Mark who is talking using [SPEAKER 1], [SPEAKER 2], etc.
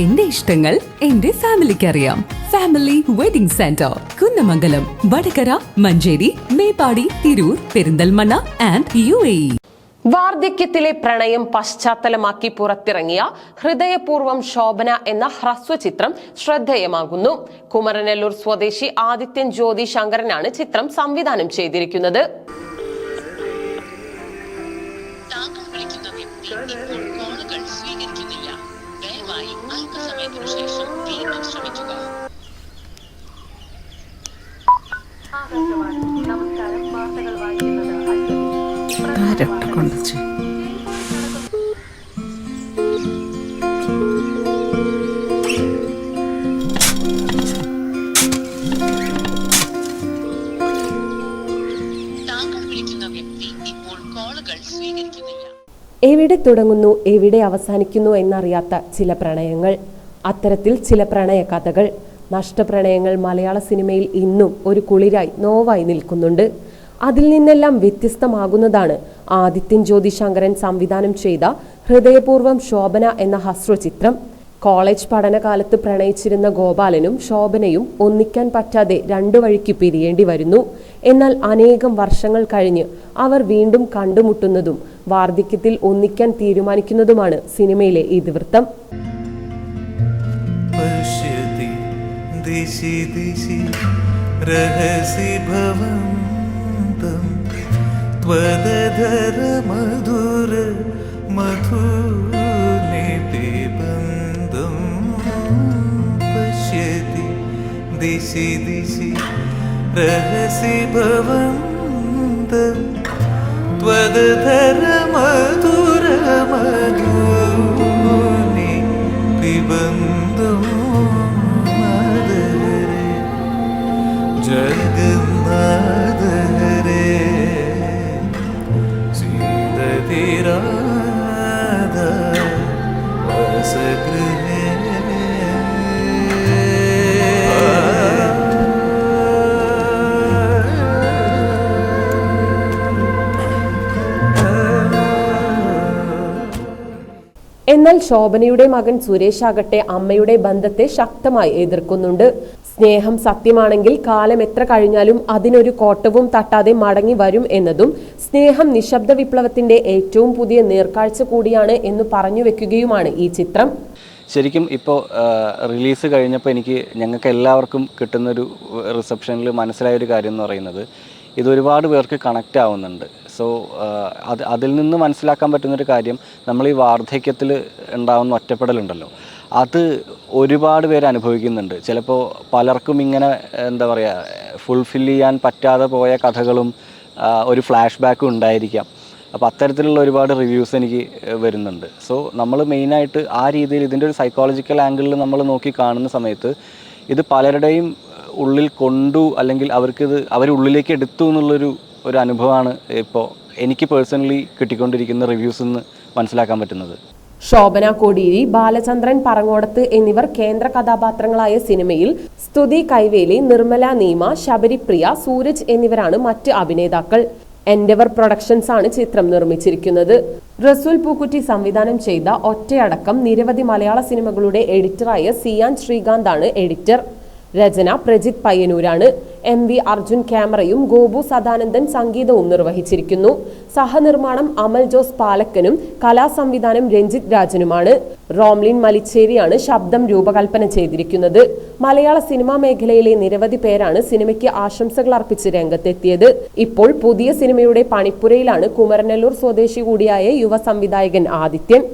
[SPEAKER 1] എന്റെ ഇഷ്ടങ്ങൾ എന്റെ ഫാമിലിക്ക് അറിയാം family wedding centre Kunnamangalam Vadakara Manjeri Meppadi Tirur Perinthalmanna and U A
[SPEAKER 2] വാർദ്ധക്യത്തിലെ പ്രണയം പശ്ചാത്തലമാക്കി പുറത്തിറങ്ങിയ ഹൃദയപൂർവം ശോഭന എന്ന ഹ്രസ്വചിത്രം ശ്രദ്ധേയമാകുന്നു. കുമരനെല്ലൂർ സ്വദേശി ആദിത്യൻ ജ്യോതി ശങ്കരനാണ് ചിത്രം സംവിധാനം ചെയ്തിരിക്കുന്നത്.
[SPEAKER 3] താങ്കൾ വിളിക്കുന്ന ദയവായി അല്പസമയത്തിനു ശേഷം വീണ്ടും ശ്രമിക്കുക നമസ്കാരം വാർത്തകൾ വായിക്കുന്നത് താങ്കൾ
[SPEAKER 2] എവിടെ തുടങ്ങുന്നു എവിടെ അവസാനിക്കുന്നു എന്നറിയാത്ത ചില പ്രണയങ്ങൾ. അത്തരത്തിൽ ചില പ്രണയ കഥകൾ നഷ്ടപ്രണയങ്ങൾ മലയാള സിനിമയിൽ ഇന്നും ഒരു കുളിരായി നോവായി നിൽക്കുന്നുണ്ട്. അതിൽ നിന്നെല്ലാം വ്യത്യസ്തമാകുന്നതാണ് ആദിത്യൻ ജ്യോതി ശങ്കരൻ സംവിധാനം ചെയ്ത ഹൃദയപൂർവം ശോഭന എന്ന ഹസ്ര ചിത്രം കോളേജ് പഠനകാലത്ത് പ്രണയിച്ചിരുന്ന ഗോപാലനും ശോഭനയും ഒന്നിക്കാൻ പറ്റാതെ രണ്ടു വഴിക്ക് പിരിയേണ്ടി വരുന്നു. എന്നാൽ അനേകം വർഷങ്ങൾ കഴിഞ്ഞ് അവർ വീണ്ടും കണ്ടുമുട്ടുന്നതും വാർദ്ധക്യത്തിൽ ഒന്നിക്കാൻ തീരുമാനിക്കുന്നതുമാണ് സിനിമയിലെ ഇതിവൃത്തം
[SPEAKER 4] पश्यति दिशि दिशि रहसि भवन्तं त्वदधर मधुर मधुनिपिबन्धं पश्यति दिशि दिशि रहसि द्वद् धर पिबन्तु मदरे जगन्नादरे सीदतिरा
[SPEAKER 2] എന്നാൽ ശോഭനയുടെ മകൻ സുരേഷ് ആകട്ടെ അമ്മയുടെ ബന്ധത്തെ ശക്തമായി എതിർക്കുന്നുണ്ട്. സ്നേഹം സത്യമാണെങ്കിൽ കാലം എത്ര കഴിഞ്ഞാലും അതിനൊരു കോട്ടവും തട്ടാതെ മടങ്ങി വരും എന്നതും സ്നേഹം നിശബ്ദ വിപ്ലവത്തിന്റെ ഏറ്റവും പുതിയ നേർക്കാഴ്ച കൂടിയാണ് എന്ന് പറഞ്ഞു വെക്കുകയുമാണ് ഈ ചിത്രം.
[SPEAKER 5] ശരിക്കും ഇപ്പോൾ റിലീസ് കഴിഞ്ഞപ്പോൾ എനിക്ക് ഞങ്ങൾക്ക് എല്ലാവർക്കും കിട്ടുന്നൊരു റിസപ്ഷനിൽ മനസ്സിലായ ഒരു കാര്യം എന്ന് പറയുന്നത് ഇത് ഒരുപാട് പേർക്ക് കണക്റ്റ് ആവുന്നുണ്ട്. സോ അത് അതിൽ നിന്ന് മനസ്സിലാക്കാൻ പറ്റുന്നൊരു കാര്യം നമ്മൾ ഈ വാർദ്ധക്യത്തിൽ ഉണ്ടാവുന്ന ഒറ്റപ്പെടലുണ്ടല്ലോ. അത് ഒരുപാട് പേര് അനുഭവിക്കുന്നുണ്ട്. ചിലപ്പോൾ പലർക്കും ഇങ്ങനെ എന്താ പറയുക ഫുൾഫിൽ ചെയ്യാൻ പറ്റാതെ പോയ കഥകളും ഒരു ഫ്ലാഷ് ബാക്കും ഉണ്ടായിരിക്കാം. അപ്പോൾ അത്തരത്തിലുള്ള ഒരുപാട് റിവ്യൂസ് എനിക്ക് വരുന്നുണ്ട്. സോ നമ്മൾ മെയിനായിട്ട് ആ രീതിയിൽ ഇതിന്റെ ഒരു സൈക്കോളജിക്കൽ ആംഗിളിൽ നമ്മൾ നോക്കി കാണുന്ന സമയത്ത് ഇത് പലരുടെയും ഉള്ളിൽ കൊണ്ടു അല്ലെങ്കിൽ അവർക്കിത് അവരുള്ളിലേക്ക് എടുത്തു എന്നുള്ളൊരു ഒരു അനുഭവമാണ് ഇപ്പോൾ എനിക്ക് പേഴ്സണലി കിട്ടിക്കൊണ്ടിരിക്കുന്ന റിവ്യൂസ് നിന്ന് മനസ്സിലാക്കാൻ പറ്റുന്നത്.
[SPEAKER 2] ശോഭന കോടിയേരി ബാലചന്ദ്രൻ പറങ്ങോടത്ത് എന്നിവർ കേന്ദ്ര കഥാപാത്രങ്ങളായ സിനിമയിൽ സ്തുതി കൈവേലി നിർമ്മല നീമ ശബരിപ്രിയ സൂരജ് എന്നിവരാണ് മറ്റ് അഭിനേതാക്കൾ. എൻഡവർ പ്രൊഡക്ഷൻസ് ആണ് ചിത്രം നിർമ്മിച്ചിരിക്കുന്നത്. റസൂൽ പൂക്കുറ്റി സംവിധാനം ചെയ്ത ഒറ്റയടക്കം നിരവധി മലയാള സിനിമകളുടെ എഡിറ്ററായ സിയാൻ ശ്രീകാന്ത് ആണ് എഡിറ്റർ രചന പ്രജിത് പയ്യന്നൂരാണ്. എം വി അർജുൻ ക്യാമറയും ഗോപു സദാനന്ദൻ സംഗീതവും നിർവഹിച്ചിരിക്കുന്നു. സഹനിർമ്മാണം അമൽ ജോസ് പാലക്കനും കലാസംവിധാനം രഞ്ജിത് രാജനുമാണ്. റോംലിൻ മലിച്ചേരിയാണ് ശബ്ദം രൂപകൽപ്പന ചെയ്തിരിക്കുന്നത്. മലയാള സിനിമാ മേഖലയിലെ നിരവധി പേരാണ് സിനിമയ്ക്ക് ആശംസകൾ അർപ്പിച്ച് രംഗത്തെത്തിയത്. ഇപ്പോൾ പുതിയ സിനിമയുടെ പണിപ്പുരയിലാണ് കുമരനല്ലൂർ സ്വദേശി കൂടിയായ യുവ സംവിധായകൻ ആദിത്യൻ